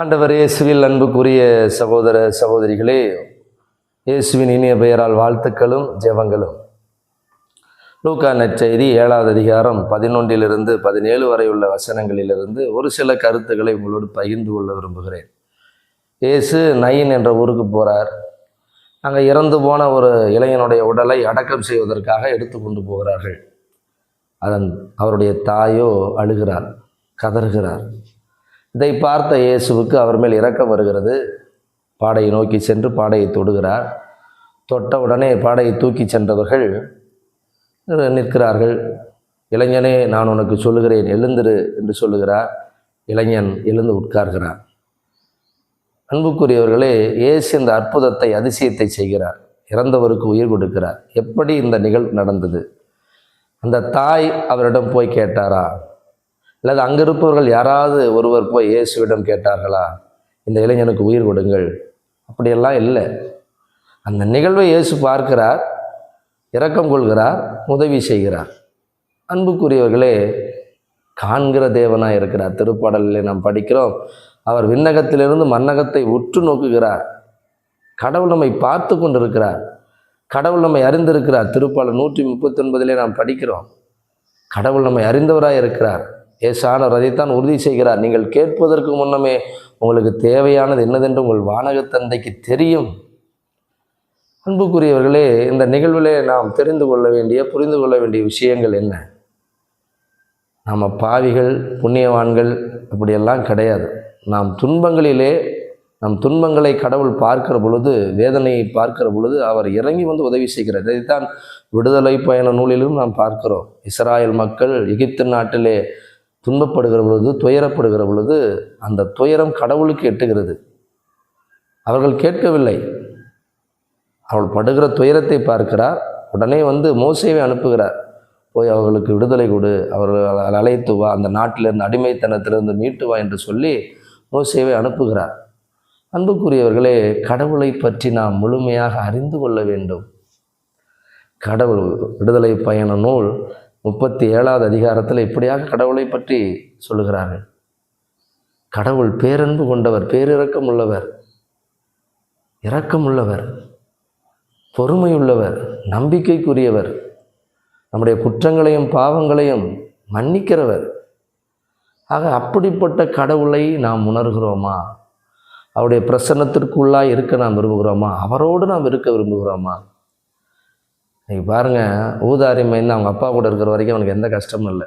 ஆண்டவர் இயேசுவில் அன்புக்குரிய சகோதர சகோதரிகளே இயேசுவின் இனிய பெயரால் வாழ்த்துக்களும் ஜெபங்களும். லூக்கா நற்செய்தி ஏழாவது அதிகாரம் பதினொன்றிலிருந்து பதினேழு வரை உள்ள வசனங்களிலிருந்து ஒரு சில கருத்துக்களை உங்களோடு பகிர்ந்து கொள்ள விரும்புகிறேன். இயேசு நயின் என்ற ஊருக்கு போகிறார் அங்கே இறந்து போன ஒரு இளைஞனுடைய உடலை அடக்கம் செய்வதற்காக எடுத்து கொண்டு போகிறார்கள். அதன் அவருடைய தாயோ அழுகிறார் கதறுகிறார் இதை பார்த்த இயேசுவுக்கு அவர் மேல் இறக்கம் வருகிறது. பாடையை நோக்கி சென்று பாடையை தொடுகிறார். தொட்ட உடனே பாடையை தூக்கி சென்றவர்கள் நிற்கிறார்கள். இளைஞனே நான் உனக்கு சொல்லுகிறேன் எழுந்திரு என்று சொல்லுகிறார். இளைஞன் எழுந்து உட்கார்கிறார் அன்புக்குரியவர்களே இயேசு இந்த அற்புதத்தை அதிசயத்தை செய்கிறார். இறந்தவருக்கு உயிர் கொடுக்கிறார். எப்படி இந்த நிகழ்வு நடந்தது? அந்த தாய் அவரிடம் போய் கேட்டாரா? அல்லது அங்கே இருப்பவர்கள் யாராவது ஒருவர் போய் இயேசுவிடம் கேட்டார்களா இந்த இளைஞனுக்கு உயிர் கொடுங்கள். அப்படியெல்லாம் இல்லை. அந்த நிகழ்வை இயேசு பார்க்கிறார் இரக்கம் கொள்கிறார் உதவி செய்கிறார். அன்புக்குரியவர்களே காண்கிற தேவனாக இருக்கிறார். திருப்பாடலிலே நாம் படிக்கிறோம் அவர் விண்ணகத்திலிருந்து மன்னகத்தை உற்று நோக்குகிறார். கடவுள் நம்மை பார்த்து கொண்டிருக்கிறார். கடவுள் நம்மை அறிந்திருக்கிறார். திருப்பாளர் நூற்றி முப்பத்தி ஒன்பதிலே நாம் படிக்கிறோம் கடவுள் நம்மை அறிந்தவராக இருக்கிறார். ஏசானவர் அதைத்தான் உறுதி செய்கிறார். நீங்கள் கேட்பதற்கு முன்னமே உங்களுக்கு தேவையானது என்னதென்று உங்கள் வானக தந்தைக்கு தெரியும். அன்புக்குரியவர்களே இந்த நிகழ்விலே நாம் தெரிந்து கொள்ள வேண்டிய புரிந்து கொள்ள வேண்டிய விஷயங்கள் என்ன? நம்ம பாவிகள் புண்ணியவான்கள் அப்படியெல்லாம் கிடையாது. நாம் துன்பங்களிலே நம் துன்பங்களை கடவுள் பார்க்கிற பொழுது வேதனையை பார்க்கிற பொழுது அவர் இறங்கி வந்து உதவி செய்கிறார். இதைத்தான் விடுதலை பயண நூலிலும் நாம் பார்க்கிறோம். இஸ்ராயல் மக்கள் எகிப்து நாட்டிலே துன்பப்படுகிற பொழுது துயரப்படுகிற பொழுது அந்த துயரம் கடவுளுக்கு எட்டுகிறது. அவர்கள் கேட்கவில்லை. அவள் படுகிற துயரத்தை பார்க்கிறார். உடனே வந்து மோசையை அனுப்புகிறார். போய் அவர்களுக்கு விடுதலை கொடு. அவர்கள் அழைத்து வா. அந்த நாட்டிலிருந்து அடிமைத்தனத்திலிருந்து மீட்டு வா என்று சொல்லி மோசேவை அனுப்புகிறார். அன்புக்குரியவர்களே கடவுளை பற்றி நாம் முழுமையாக அறிந்து கொள்ள வேண்டும். கடவுள் விடுதலை பயண நூல் முப்பத்தி ஏழாவது அதிகாரத்தில் இப்படியாக கடவுளை பற்றி சொல்லுகிறார்கள். கடவுள் பேரன்பு கொண்டவர் பேரிறக்கம் உள்ளவர் இரக்கம் உள்ளவர் பொறுமையுள்ளவர் நம்பிக்கைக்குரியவர் நம்முடைய குற்றங்களையும் பாவங்களையும் மன்னிக்கிறவர். ஆக அப்படிப்பட்ட கடவுளை நாம் உணர்கிறோமா? அவருடைய பிரசன்னத்திற்குள்ளாக இருக்க நாம் விரும்புகிறோமா? அவரோடு நாம் இருக்க விரும்புகிறோமா? இன்னைக்கு பாருங்கள் ஊதாரி மைந்து அவங்க அப்பா கூட இருக்கிற வரைக்கும் அவனுக்கு எந்த கஷ்டமும் இல்லை.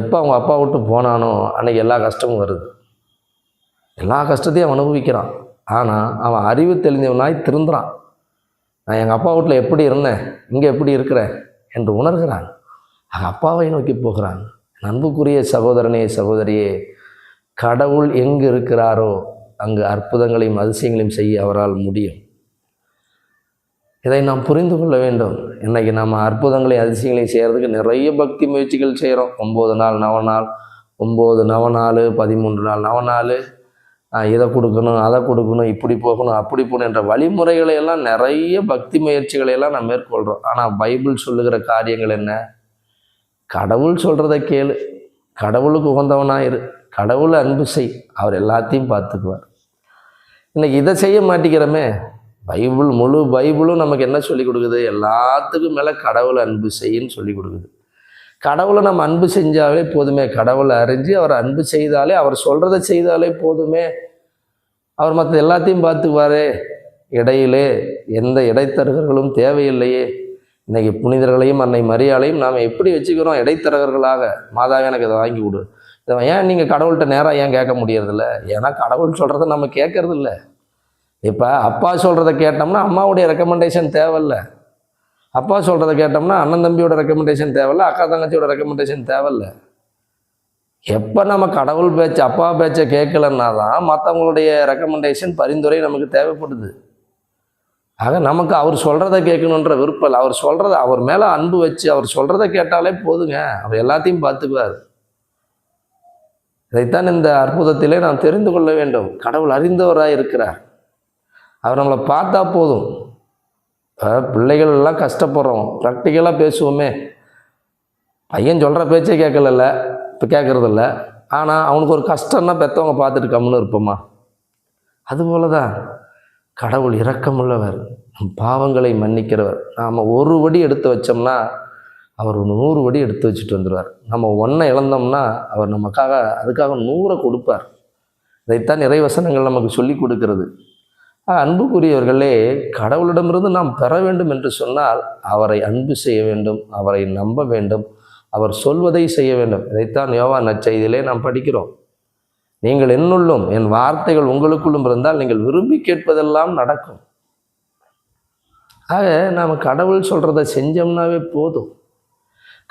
எப்போ அவங்க அப்பா விட்டு போனானோ அன்றைக்கி எல்லா கஷ்டமும் வருது. எல்லா கஷ்டத்தையும் அவன் அனுபவிக்கிறான். ஆனால் அவன் அறிவு தெளிந்தவனாய் திருந்துறான். நான் எங்கள் அப்பா வீட்டில் எப்படி இருந்தேன்? இங்கே எப்படி இருக்கிறேன் என்று உணர்கிறான். அவன் அப்பாவை நோக்கி போகிறான். அன்புக்குரிய சகோதரனே சகோதரியே கடவுள் எங்கு இருக்கிறாரோ அங்கு அற்புதங்களையும் அதிசயங்களையும் செய்ய அவரால் முடியும். இதை நாம் புரிந்து கொள்ள வேண்டும். இன்றைக்கி நம்ம அற்புதங்களையும் அதிசயங்களையும் செய்கிறதுக்கு நிறைய பக்தி முயற்சிகள் செய்கிறோம் ஒம்பது நாள் நவநாள் ஒம்பது நவநாள் பதிமூன்று நாள் நவநாள் இதை கொடுக்கணும் அதை கொடுக்கணும் இப்படி போகணும் அப்படி போகணும் என்ற வழிமுறைகளை எல்லாம் நிறைய பக்தி முயற்சிகளை எல்லாம் நம்ம மேற்கொள்கிறோம் ஆனால் பைபிள் சொல்லுகிற காரியங்கள் என்ன? கடவுள் சொல்கிறத கேளு. கடவுளுக்கு உகந்தவனாக இரு. கடவுளை அன்பு செய். அவர் எல்லாத்தையும் பார்த்துக்குவார். இன்றைக்கி இதை செய்ய மாட்டேங்கிறோமே. பைபிள் முழு பைபிளும் நமக்கு என்ன சொல்லி கொடுக்குது? எல்லாத்துக்கும் மேலே கடவுளை அன்பு செய்யின்னு சொல்லி கொடுக்குது. கடவுளை நம்ம அன்பு செஞ்சாலே போதுமே. கடவுளை அறிஞ்சு அவர் அன்பு செய்தாலே அவர் சொல்கிறத செய்தாலே போதுமே. அவர் மற்ற எல்லாத்தையும் பார்த்துக்குவாரே. இடையிலே எந்த இடைத்தரகர்களும் தேவையில்லையே. இன்றைக்கி புனிதர்களையும் அன்னை மரியாதையும் நாம் எப்படி வச்சுக்கிறோம்? இடைத்தரகர்களாக. மாதாவே எனக்கு இதை வாங்கி கொடு. இதை ஏன் நீங்கள் கடவுள்கிட்ட நேராக ஏன் கேட்க முடியறதில்ல? ஏன்னா கடவுள் சொல்கிறத நம்ம கேட்கறதில்ல. இப்போ அப்பா சொல்கிறத கேட்டோம்னா அம்மாவுடைய ரெக்கமெண்டேஷன் தேவையில்ல. அப்பா சொல்கிறத கேட்டோம்னா அண்ணன் தம்பியோட ரெக்கமெண்டேஷன் தேவையில்ல அக்கா தங்கச்சியோட ரெக்கமெண்டேஷன் தேவையில்ல. எப்போ நம்ம கடவுள் பேச்சு அப்பா பேச்சை கேட்கலன்னா தான் மற்றவங்களுடைய ரெக்கமெண்டேஷன் பரிந்துரை நமக்கு தேவைப்படுது. ஆக நமக்கு அவர் சொல்கிறத கேட்கணுன்ற விருப்பம் இல்லை. அவர் சொல்கிறத அவர் மேலே அன்பு வச்சு அவர் சொல்கிறத கேட்டாலே போதுங்க. அவர் எல்லாத்தையும் பார்த்துக்குவார். இதைத்தான் இந்த அற்புதத்திலே நாம் தெரிந்து கொள்ள வேண்டும். கடவுள் அறிந்தவராக இருக்கிறார் அவர் நம்மளை பார்த்தா போதும். இப்போ பிள்ளைகள் எல்லாம் கஷ்டப்படுறோம் ப்ராக்டிக்கலாக பேசுவோமே. பையன் சொல்கிற பேச்சே கேட்கல இப்போ கேட்குறதில்ல. ஆனால் அவனுக்கு ஒரு கஷ்டம்னா பெற்றவங்க பார்த்துட்டு கம்முன்னு இருப்போமா? அதுபோல தான் கடவுள் இரக்கமுள்ளவர். பாவங்களை மன்னிக்கிறவர். நாம் ஒரு வடி எடுத்து வச்சோம்னா அவர் நூறு வடி எடுத்து வச்சுட்டு வந்துடுவார் நம்ம ஒன்றை இழந்தோம்னா அவர் நமக்காக அதுக்காக நூறை கொடுப்பார். இதைத்தான் நிறைவசனங்கள் நமக்கு சொல்லி கொடுக்கிறது. அன்புக்குரியவர்களே கடவுளிடமிருந்து நாம் பெற வேண்டும் என்று சொன்னால் அவரை அன்பு செய்ய வேண்டும் அவரை நம்ப வேண்டும் அவர் சொல்வதை செய்ய வேண்டும். இதைத்தான் யோவா நச்செய்தியிலே நாம் படிக்கிறோம். நீங்கள் என்னுள்ளும் என் வார்த்தைகள் உங்களுக்குள்ளும் இருந்தால் நீங்கள் விரும்பி கேட்பதெல்லாம் நடக்கும். ஆக நாம் கடவுள் சொல்கிறத செஞ்சோம்னாவே போதும்.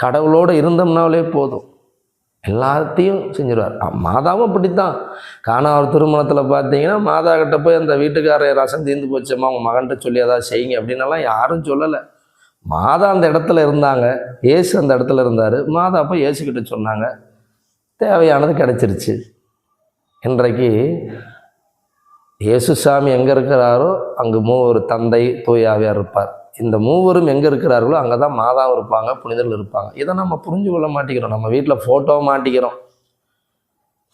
கடவுளோடு இருந்தோம்னாலே போதும். எல்லாத்தையும் செஞ்சிருவார். மாதாவும் அப்படித்தான். காணாவர் திருமணத்தில் பார்த்தீங்கன்னா மாதா கிட்ட போய் அந்த வீட்டுக்காரர் ரசம் தீர்ந்து போச்சம்மா உங்கள் மகன்கிட்ட சொல்லி ஏதாவது செய்யுங்க அப்படின்னலாம் யாரும் சொல்லலை. மாதா அந்த இடத்துல இருந்தாங்க. ஏசு அந்த இடத்துல இருந்தார். மாதா அப்போ ஏசுக்கிட்ட சொன்னாங்க. தேவையானது கிடச்சிருச்சு. இன்றைக்கு இயேசு சாமி எங்கே இருக்கிறாரோ அங்கு மூவர் தந்தை தூயாவியார் இருப்பார். இந்த மூவரும் எங்கே இருக்கிறார்களோ அங்கே தான் மாதாவும் இருப்பாங்க புனிதர்கள் இருப்பாங்க. இதை நம்ம புரிஞ்சு கொள்ள மாட்டேங்கிறோம். நம்ம வீட்டில் ஃபோட்டோ மாட்டிக்கிறோம்.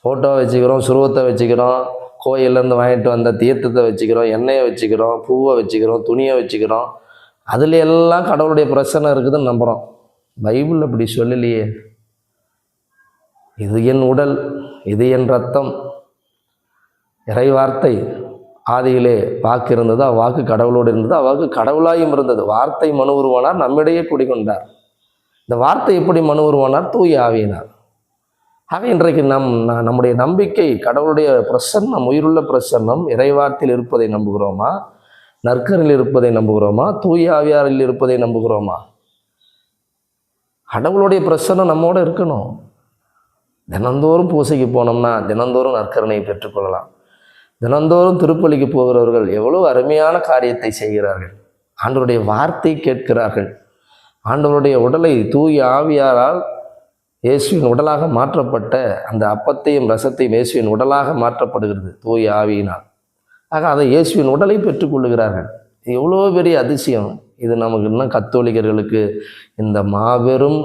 ஃபோட்டோ வச்சுக்கிறோம் சுருவத்தை வச்சுக்கிறோம் கோயிலேருந்து வாங்கிட்டு வந்த தீர்த்தத்தை வச்சுக்கிறோம் எண்ணெயை வச்சுக்கிறோம் பூவை வச்சுக்கிறோம் துணியை வச்சுக்கிறோம். அதில் எல்லாம் கடவுளுடைய பிரச்சனை இருக்குதுன்னு நம்புகிறோம் பைபிள் அப்படி சொல்லலையே. இது என் உடல் இது என் ரத்தம். இறை வார்த்தை ஆதியிலே வாக்கு இருந்தது? அவ்வாக்கு கடவுளோடு இருந்தது? அவ்வாக்கு கடவுளாயும் இருந்தது. வார்த்தை மனு உருவானார் நம்மிடையே குடிகொண்டார். இந்த வார்த்தை எப்படி மனு உருவானார்? தூய் ஆவியினார் ஆக இன்றைக்கு நம் ந- நம்முடைய நம்பிக்கை கடவுளுடைய பிரசன்னம் உயிருள்ள பிரசன்னம் இறைவார்த்தையில் இருப்பதை நம்புகிறோமா? நற்கரில் இருப்பதை நம்புகிறோமா? தூய் ஆவியாரில் இருப்பதை நம்புகிறோமா? கடவுளுடைய பிரசன்னம் நம்மோட இருக்கணும். தினந்தோறும் பூசைக்கு போனோம்னா தினந்தோறும் நற்கரணையை பெற்றுக்கொள்ளலாம். தினந்தோறும் திருப்பலிக்கு போகிறவர்கள் எவ்வளோ அருமையான காரியத்தை செய்கிறார்கள். ஆண்டவருடைய வார்த்தை கேட்கிறார்கள். ஆண்டவருடைய உடலை தூய ஆவியாரால் இயேசுவின் உடலாக மாற்றப்பட்ட அந்த அப்பத்தையும் ரசத்தையும் இயேசுவின் உடலாக மாற்றப்படுகிறது தூய ஆவியினால். ஆக அதை இயேசுவின் உடலை பெற்றுக்கொள்ளுகிறார்கள் எவ்வளோ பெரிய அதிசயம். இது நமக்கு இன்னும் கத்தோலிக்கர்களுக்கு இந்த மாபெரும்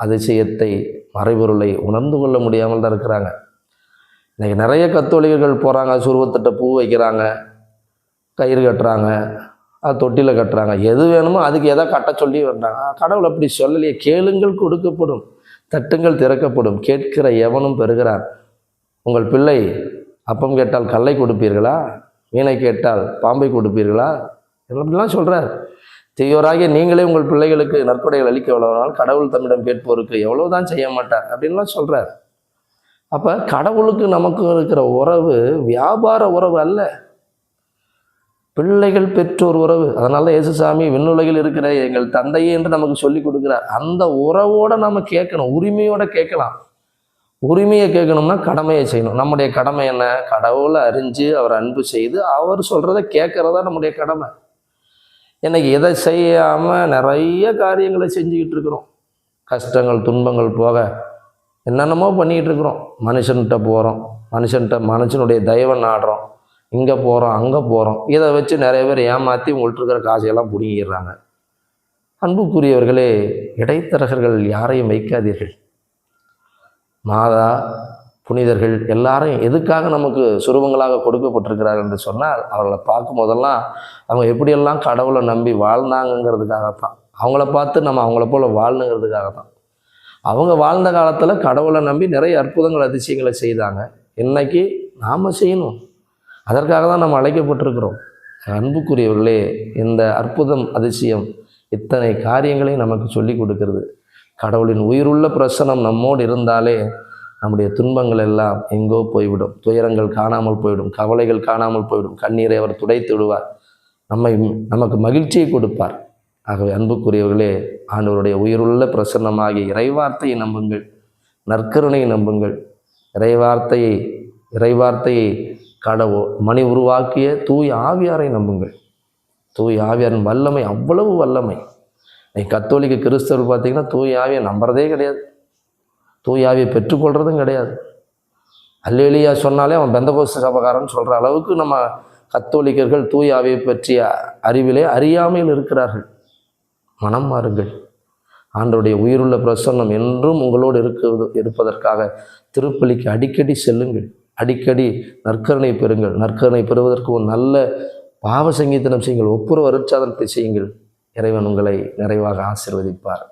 அதிசயத்தை மறைபொருளை உணர்ந்து கொள்ள முடியாமல் தான் இருக்கிறாங்க. இன்றைக்கி நிறைய கத்தோலிகர்கள் போகிறாங்க சுருவத்திட்ட பூ வைக்கிறாங்க கயிறு கட்டுறாங்க அது தொட்டியில் கட்டுறாங்க. எது வேணுமோ அதுக்கு எதா கட்ட சொல்லி வர்றாங்க கடவுள் அப்படி சொல்லலையே. கேளுங்கள் கொடுக்கப்படும் தட்டுங்கள் திறக்கப்படும் கேட்கிற எவனும் பெறுகிறான். உங்கள் பிள்ளை அப்பம் கேட்டால் கல்லை கொடுப்பீர்களா? மீனை கேட்டால் பாம்பை கொடுப்பீர்களா? அப்படிலாம் சொல்கிறார் தீயோராகிய நீங்களே உங்கள் பிள்ளைகளுக்கு நற்கொடைகள் அளிக்க எவ்வளோனால் கடவுள் தம்மிடம் கேட்போருக்கு எவ்வளோதான் செய்ய மாட்டார் அப்படின்லாம் சொல்கிறார் அப்போ கடவுளுக்கு நமக்கு இருக்கிற உறவு வியாபார உறவு அல்ல. பிள்ளைகள் பெற்றோர் உறவு. அதனால இயேசுசாமி விண்ணுலகில் இருக்கிற எங்கள் தந்தையே என்று நமக்கு சொல்லி கொடுக்குறார். அந்த உறவோடு நம்ம கேட்கணும் உரிமையோடு கேட்கலாம். உரிமையை கேட்கணும்னா கடமையை செய்யணும். நம்முடைய கடமை என்ன? கடவுளை அறிஞ்சு அவர் அன்பு செய்து அவர் சொல்கிறத கேட்குறதா நம்முடைய கடமை. எனக்கு இதை செய்யாமல் நிறைய காரியங்களை செஞ்சுக்கிட்டு இருக்கிறோம். கஷ்டங்கள் துன்பங்கள் போக என்னென்னமோ பண்ணிக்கிட்டு இருக்கிறோம் மனுஷன்கிட்ட போகிறோம் மனுஷன்கிட்ட மனுஷனுடைய தயவை நாடுறோம். இங்கே போகிறோம் அங்கே போகிறோம் இதை வச்சு நிறைய பேர் ஏமாற்றி உங்கள்கிட்ட இருக்கிற காசையெல்லாம் பிடுங்கிடுறாங்க. அன்புக்குரியவர்களே இடைத்தரகர்கள் யாரையும் வைக்காதீர்கள். மாதா புனிதர்கள் எல்லாரும் எதுக்காக நமக்கு சுரூபங்களாக கொடுக்கப்பட்டிருக்கிறார்கள் என்று சொன்னால் அவர்களை பார்க்கும் போதெல்லாம் அவங்க எப்படியெல்லாம் கடவுளை நம்பி வாழ்ந்தாங்கங்கிறதுக்காகத்தான். அவங்கள பார்த்து நம்ம அவங்கள போல் வாழணுங்கிறதுக்காக தான் அவங்க வாழ்ந்த காலத்தில் கடவுளை நம்பி நிறைய அற்புதங்கள் அதிசயங்களை செய்தாங்க. இன்னைக்கு நாம் செய்யணும். அதற்காக தான் நம்ம அழைக்கப்பட்டிருக்கிறோம். அன்புக்குரியவர்களே இந்த அற்புதம் அதிசயம் இத்தனை காரியங்களையும் நமக்கு சொல்லி கொடுக்கிறது. கடவுளின் உயிருள்ள பிரசனம் நம்மோடு இருந்தாலே நம்முடைய துன்பங்கள் எல்லாம் எங்கோ போய்விடும். துயரங்கள் காணாமல் போய்விடும். கவலைகள் காணாமல் போய்விடும். கண்ணீரை அவர் துடைத்து விடுவார். நம்மை நமக்கு மகிழ்ச்சியை கொடுப்பார். ஆகவே அன்புக்குரியவர்களே ஆண்டவருடைய உயிருள்ள பிரசன்னமாகிய இறைவார்த்தையை நம்புங்கள் நற்கருணையை நம்புங்கள். இறைவார்த்தையை இறைவார்த்தையை கடவோ மணி உருவாக்கிய தூய் ஆவியாரை நம்புங்கள். தூய் ஆவியாரின் வல்லமை அவ்வளவு வல்லமை. நீ கத்தோலிக்க கிறிஸ்தவர் பார்த்தீங்கன்னா தூய் ஆவியை நம்புறதே கிடையாது. தூய் ஆவியை பெற்றுக்கொள்கிறதும் கிடையாது. அல்லேலியா சொன்னாலே அவன் பெந்தகோஸ்து சபகாரன்னு சொல்கிற அளவுக்கு நம்ம கத்தோலிக்கர்கள் தூய் ஆவியை பற்றிய அறிவிலே அறியாமையில் இருக்கிறார்கள். மனம் மாறுங்கள். ஆண்டோடைய உயிருள்ள பிரசன்னம் என்றும் உங்களோடு இருக்கிறது இருப்பதற்காக திருப்பலிக்கு அடிக்கடி செல்லுங்கள். அடிக்கடி நற்கருணை பெறுங்கள். நற்கருணை பெறுவதற்கு ஒரு நல்ல பாவ சங்கீதனம் செய்யுங்கள். ஒப்புரவு அருட்சாதனத்தை செய்யுங்கள். இறைவன் உங்களை நிறைவாக ஆசீர்வதிப்பார்.